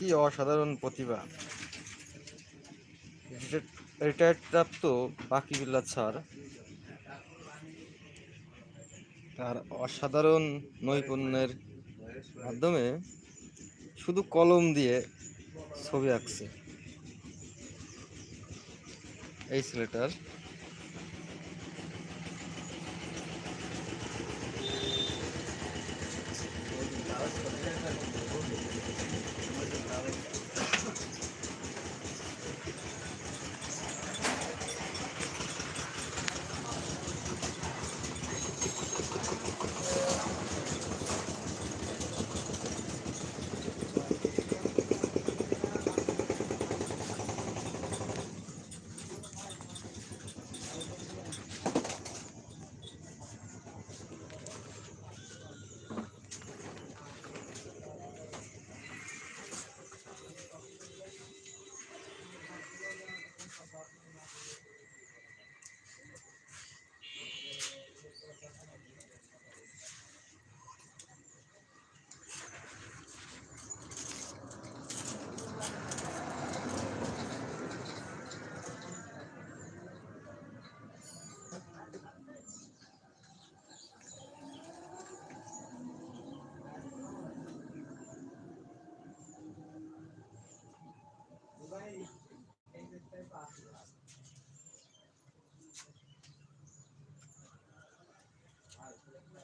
কি অসাধারণ প্রতিভা। রিটায়ার্ড প্রাপ্ত বাকি বিল্লাত স্যার। তার অসাধারণ নৈপুণ্যের মাধ্যমে শুধু কলম দিয়ে ছবি আঁকছে। এই ছেলেটার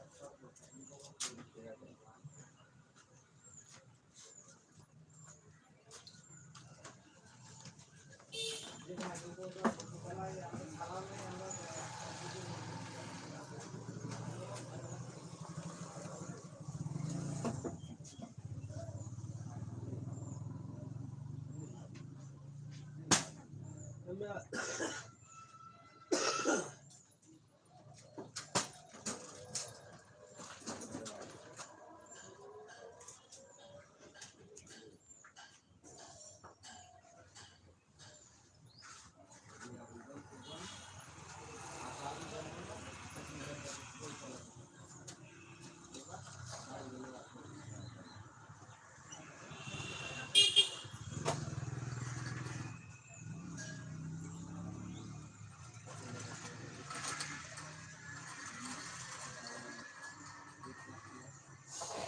什么？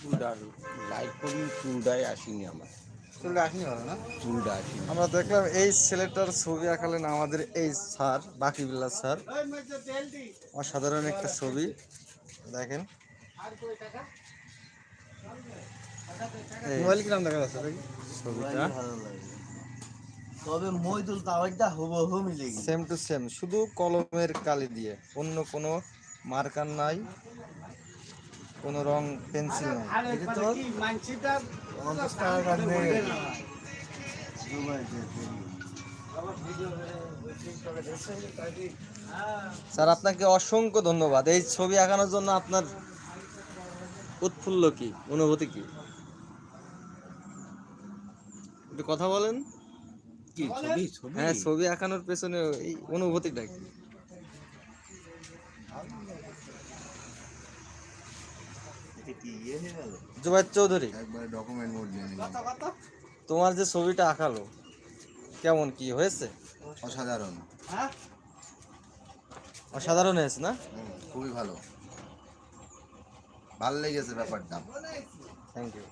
চুলটা লাইট করি চুলটাই আসেনি আমার। চলে আসনি ভালো না? চুলটা আসেনি। আমরা দেখলাম এই ছেলেটার ছবি আঁকালেন আমাদের এই স্যার বাকি বিল্লাত স্যার অসাধারণ একটা ছবি। দেখেন। মোবাইল কিরাম দেখা যাচ্ছে ছবিটা। তবে মইদুল কাওয়াইটা হুবহু মিলে গেছে। সেম টু সেম শুধু কলমের কালি দিয়ে অন্য কোনো মার্কার নাই। কোনো রং পেন্সিল নাই। পঞ্চাশ টাকা কাটবে জুবাইদের স্যার আপনাকে অসংখ্য ধন্যবাদ। এই ছবি আঁকানোর জন্য আপনার উৎফুল্ল কি? অনুভূতি কি? একটু কথা বলেন। কি ছবি? হ্যাঁ ছবি আঁকানোর পেছনে এই অনুভূতিটা কি? জুবাইর চৌধুরী? একবার ডকুমেন্ট তোমার যে ছবিটা আঁকালো কেমন কি হয়েছে? অসাধারণ। অসাধারণ হয়েছে না? খুবই ভালো। ভালো লেগেছে ব্যাপারটা। Thank you